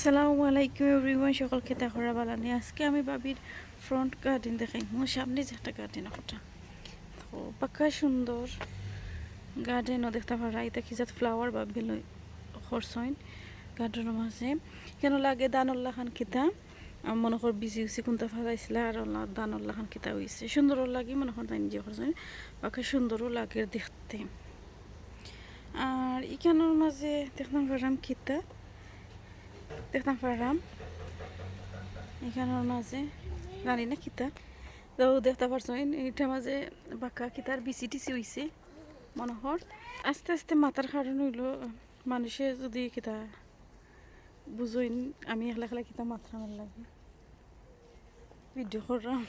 আসসালামু আলাইকুম এভরিওয়ান, সকল খেতে করা বালানি আজকে আমি বাবির ফ্রন্ট গার্ডেন দেখাই। মোর সামনে যে একটা গার্ডেন ওটা। তো পাক্কা সুন্দর গার্ডেনও দেখতে পারা। এটা কি যাত ফ্লাওয়ার বা বেলো খরচইন গার্ডেনের মাঝে। কেন লাগে দানল্লা খান খিতা মনে কর বিজি উচি কোনটা ফেলাইছিল আর ওলা দানল্লা খান খিতা হয়েছে সুন্দরও লাগে, মনে কর তাই নিজে খরচইন পাক্কা সুন্দরও লাগে দেখতে। আর ইখানোর মাঝে দেখতাম পারাম খিতা দেখতাম পারলাম এখানের মাঝে, জানি না কিতা। তো দেখতে পারছ এইটার মাঝে বাঁকা কিতার বিচি টিচি হইছে মনে আস্তে আস্তে মাথার কারণ হইল, মানুষে যদি কিতা বুঝইন, আমি একলা একলা কিতা মাথা আমার লাগে। ভিডিও করলাম।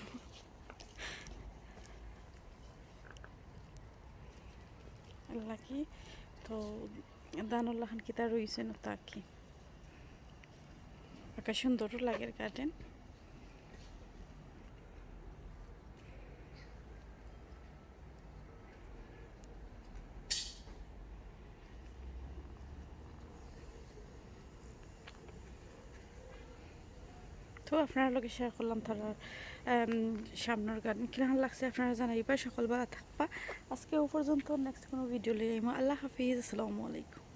লাগি তো দানুল্লাহ খান কিতা রয়েছে না তা কি? একটা সুন্দরও লাগে গার্ডেন তো আপনার লোকে শেয়ার করলাম তারা সামনের গার্ডেন কীরকম লাগছে আপনারা জানাইবা, সকালবেলা থাকবা। আজকে ও পর্যন্ত নেক্সট কোনো ভিডিও লিয়ে আল্লাহ হাফিজ, আসসালামু আলাইকুম।